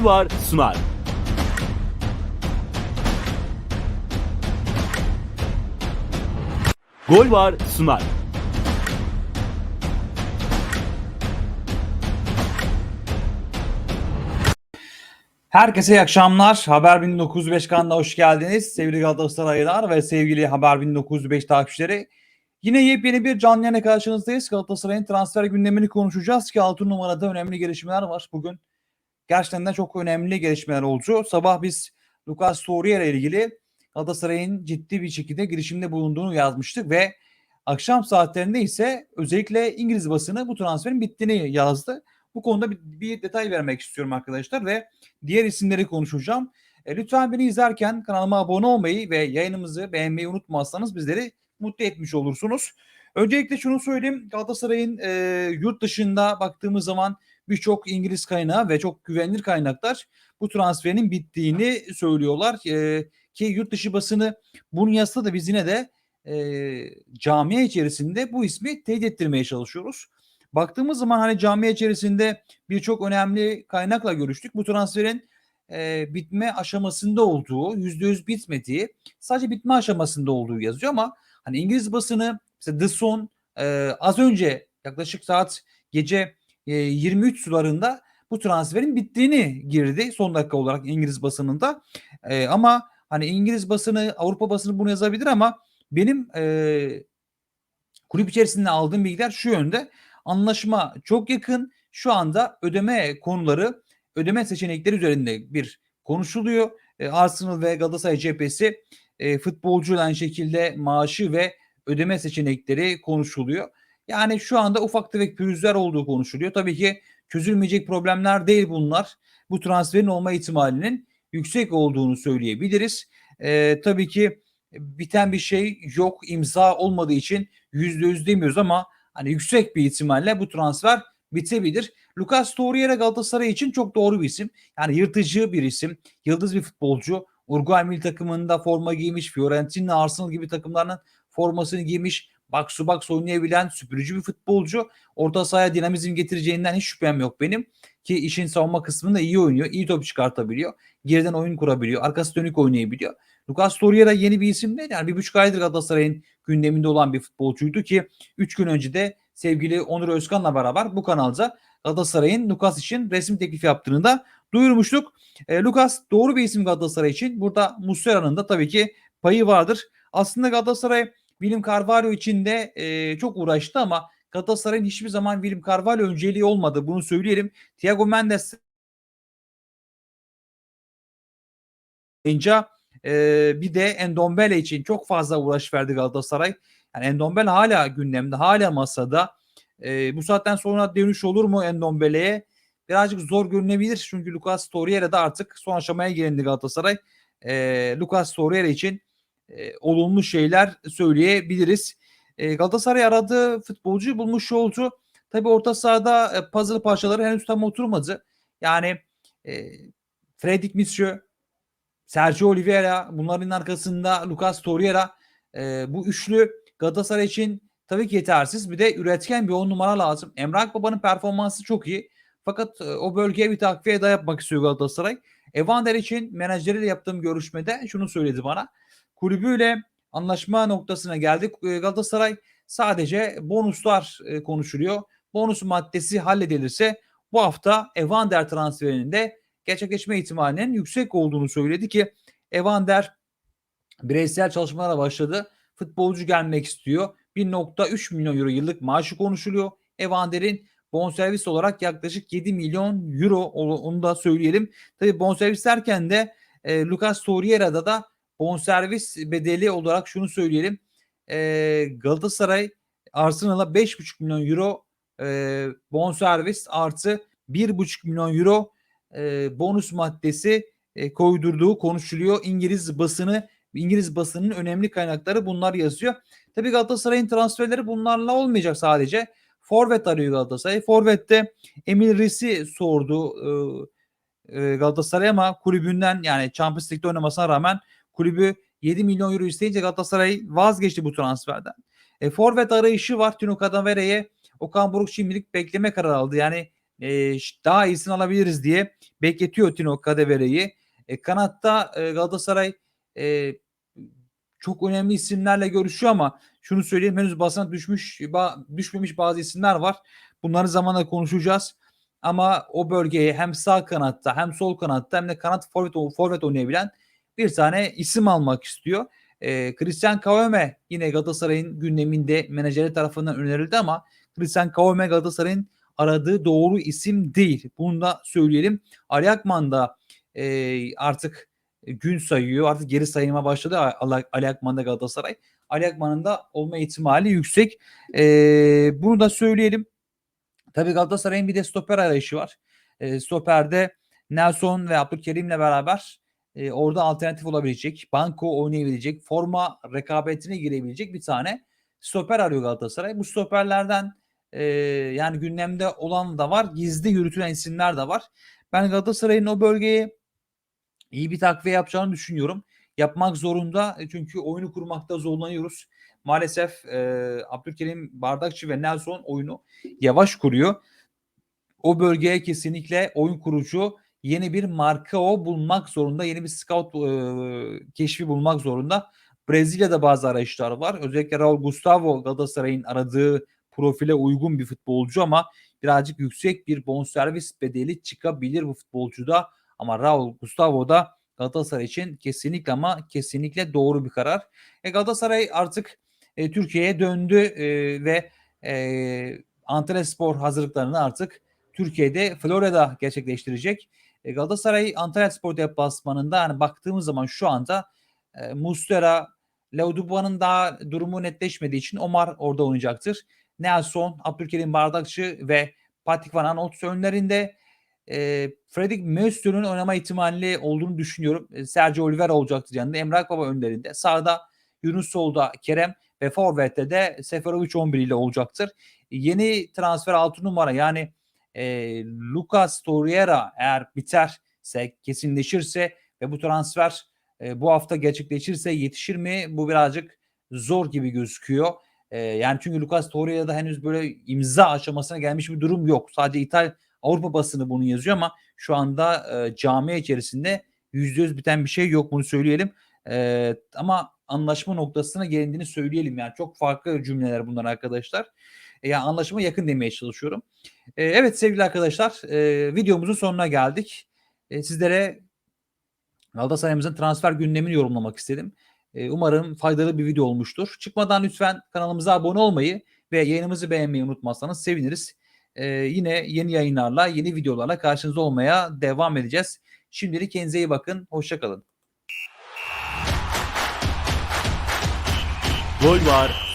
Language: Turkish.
var sunar. Gol var sunar. Herkese iyi akşamlar. Haber 1905 kanalına hoş geldiniz. Sevgili Galatasaraylılar ve sevgili Haber 1905 takipçileri. Yine yepyeni bir canlı yayına karşınızdayız. Galatasaray'ın transfer gündemini konuşacağız ki 6 numarada önemli gelişmeler var. Bugün gerçekten de çok önemli gelişmeler oldu. Sabah biz Lucas Torreira ile ilgili Galatasaray'ın ciddi bir şekilde girişimde bulunduğunu yazmıştık ve akşam saatlerinde ise özellikle İngiliz basını bu transferin bittiğini yazdı. Bu konuda bir, bir detay vermek istiyorum arkadaşlar ve diğer isimleri konuşacağım. E, lütfen beni izlerken kanalıma abone olmayı ve yayınımızı beğenmeyi unutmazsanız bizleri mutlu etmiş olursunuz. Öncelikle şunu söyleyeyim. Galatasaray'ın e, yurt dışında baktığımız zaman birçok İngiliz kaynağı ve çok güvenilir kaynaklar bu transferin bittiğini söylüyorlar. E, ki yurt dışı basını bunun yazsa da biz yine de e, camia içerisinde bu ismi teyit ettirmeye çalışıyoruz. Baktığımız zaman hani camia içerisinde birçok önemli kaynakla görüştük. Bu transferin e, bitme aşamasında olduğu, yüzde yüz bitmediği, sadece bitme aşamasında olduğu yazıyor ama hani İngiliz basını mesela The Sun e, az önce yaklaşık saat gece 23 sularında bu transferin bittiğini girdi son dakika olarak İngiliz basınında. E, ama hani İngiliz basını, Avrupa basını bunu yazabilir ama benim e, kulüp içerisinde aldığım bilgiler şu yönde. Anlaşma çok yakın. Şu anda ödeme konuları, ödeme seçenekleri üzerinde bir konuşuluyor. E, Arsenal ve Galatasaray cephesi e, futbolcuyla aynı şekilde maaşı ve ödeme seçenekleri konuşuluyor. Yani şu anda ufak tefek pürüzler olduğu konuşuluyor. Tabii ki çözülmeyecek problemler değil bunlar. Bu transferin olma ihtimalinin yüksek olduğunu söyleyebiliriz. E, tabii ki biten bir şey yok. imza olmadığı için yüzde yüz demiyoruz ama hani yüksek bir ihtimalle bu transfer bitebilir. Lucas Torreira Galatasaray için çok doğru bir isim. Yani yırtıcı bir isim. Yıldız bir futbolcu. Uruguay milli takımında forma giymiş. Fiorentina, Arsenal gibi takımların formasını giymiş. Box to box oynayabilen süpürücü bir futbolcu. Orta sahaya dinamizm getireceğinden hiç şüphem yok benim. Ki işin savunma kısmında iyi oynuyor. iyi top çıkartabiliyor. Geriden oyun kurabiliyor. Arkası dönük oynayabiliyor. Lucas Torreira yeni bir isim değil. Yani bir buçuk aydır Galatasaray'ın gündeminde olan bir futbolcuydu ki 3 gün önce de sevgili Onur Özkan'la beraber bu kanalda Galatasaray'ın Lucas için resim teklifi yaptığını da duyurmuştuk. E, Lucas doğru bir isim Galatasaray için. Burada Muslera'nın da tabii ki payı vardır. Aslında Galatasaray William Carvalho için de e, çok uğraştı ama Galatasaray'ın hiçbir zaman William Carvalho önceliği olmadı. Bunu söyleyelim. Thiago Mendes Inca e, bir de Endombele için çok fazla uğraş verdi Galatasaray. Yani Endombele hala gündemde, hala masada. E, bu saatten sonra dönüş olur mu Endombele'ye? Birazcık zor görünebilir çünkü Lucas Torreira da artık son aşamaya gelindi Galatasaray. E, Lucas Torreira için e, olumlu şeyler söyleyebiliriz. E, Galatasaray aradığı futbolcuyu bulmuş oldu. Tabii orta sahada e, puzzle parçaları henüz tam oturmadı. Yani e, Fredrik Misio, Sergio Oliveira, bunların arkasında Lucas Torreira. E, bu üçlü Galatasaray için tabii ki yetersiz. Bir de üretken bir on numara lazım. Emrah Baba'nın performansı çok iyi. Fakat e, o bölgeye bir takviye daha yapmak istiyor Galatasaray. Evander için menajeriyle yaptığım görüşmede şunu söyledi bana. Kulübüyle anlaşma noktasına geldik. E, Galatasaray sadece bonuslar e, konuşuluyor. Bonus maddesi halledilirse bu hafta Evander transferinin de gerçekleşme ihtimalinin yüksek olduğunu söyledi ki Evander bireysel çalışmalara başladı. Futbolcu gelmek istiyor. 1.3 milyon euro yıllık maaşı konuşuluyor. Evander'in bonservis olarak yaklaşık 7 milyon euro onu da söyleyelim. Tabi bonservis derken de e, Lucas Torreira'da da bonservis bedeli olarak şunu söyleyelim. E, Galatasaray Arsenal'a 5.5 milyon euro e, bonservis artı 1.5 milyon euro e, bonus maddesi e, koydurduğu konuşuluyor. İngiliz basını İngiliz basının önemli kaynakları bunlar yazıyor. Tabii Galatasaray'ın transferleri bunlarla olmayacak sadece. Forvet arıyor Galatasaray. Forvet'te Emil Risi sordu e, e, Galatasaray ama kulübünden yani Champions League'de oynamasına rağmen kulübü 7 milyon euro isteyince Galatasaray vazgeçti bu transferden. E, forvet arayışı var. Tino Cadavere'ye Okan Buruk şimdilik bekleme kararı aldı. Yani e, daha iyisini alabiliriz diye bekletiyor Tino Kadevere'yi. E, kanatta e, Galatasaray e, çok önemli isimlerle görüşüyor ama şunu söyleyeyim henüz basına düşmüş düşmemiş bazı isimler var. Bunları zamanla konuşacağız. Ama o bölgeye hem sağ kanatta hem sol kanatta hem de kanat forvet, forvet oynayabilen bir tane isim almak istiyor. E, Christian Kaveme yine Galatasaray'ın gündeminde menajeri tarafından önerildi ama Christian Kaveme Galatasaray'ın aradığı doğru isim değil. Bunu da söyleyelim. Ali da e, artık gün sayıyor. Artık geri sayıma başladı Ali Akman'da Galatasaray. Ali Akman'ın da olma ihtimali yüksek. E, bunu da söyleyelim. Tabii Galatasaray'ın bir de stoper arayışı var. E, stoperde Nelson ve Abdülkerim'le beraber e, orada alternatif olabilecek, banko oynayabilecek, forma rekabetine girebilecek bir tane stoper arıyor Galatasaray. Bu stoperlerden e, yani gündemde olan da var, gizli yürütülen isimler de var. Ben Galatasaray'ın o bölgeye iyi bir takviye yapacağını düşünüyorum. Yapmak zorunda E, çünkü oyunu kurmakta zorlanıyoruz. Maalesef e, Abdülkerim Bardakçı ve Nelson oyunu yavaş kuruyor. O bölgeye kesinlikle oyun kurucu yeni bir marka o bulmak zorunda. Yeni bir scout e, keşfi bulmak zorunda. Brezilya'da bazı arayışlar var. Özellikle Raul Gustavo Galatasaray'ın aradığı profile uygun bir futbolcu ama birazcık yüksek bir bonservis bedeli çıkabilir bu futbolcuda. Ama Raul Gustavo da Galatasaray için kesinlikle ama kesinlikle doğru bir karar. E Galatasaray artık e, Türkiye'ye döndü e, ve e, Antalyaspor hazırlıklarını artık Türkiye'de Florya'da gerçekleştirecek. E, Galatasaray Antalya Spor deplasmanında hani baktığımız zaman şu anda e, Mustera, Lauduba'nın daha durumu netleşmediği için Omar orada oynayacaktır. Nelson, Abdülkerim Bardakçı ve Patrick Van Aanholt önlerinde e, Fredrik Möstür'ün oynama ihtimali olduğunu düşünüyorum. Sergio Oliveira olacaktır yanında. Emrah Baba önlerinde. Sağda Yunus Sol'da Kerem ve Forvet'te de Seferovic 11 ile olacaktır. Yeni transfer 6 numara yani e, Lucas Torreira eğer biterse kesinleşirse ve bu transfer e, bu hafta gerçekleşirse yetişir mi? Bu birazcık zor gibi gözüküyor. E, yani çünkü Lucas Torreira'da henüz böyle imza aşamasına gelmiş bir durum yok. Sadece İtalya Avrupa basını bunu yazıyor ama şu anda e, camia içerisinde %100 biten bir şey yok bunu söyleyelim. E, ama anlaşma noktasına gelindiğini söyleyelim yani çok farklı cümleler bunlar arkadaşlar. E, yani anlaşma yakın demeye çalışıyorum. E, evet sevgili arkadaşlar e, videomuzun sonuna geldik. E, sizlere Galatasaray'ımızın transfer gündemini yorumlamak istedim. E, umarım faydalı bir video olmuştur. Çıkmadan lütfen kanalımıza abone olmayı ve yayınımızı beğenmeyi unutmazsanız seviniriz. E, yine yeni yayınlarla, yeni videolarla karşınızda olmaya devam edeceğiz. Şimdilik kendinize iyi bakın. Hoşçakalın. Gol var.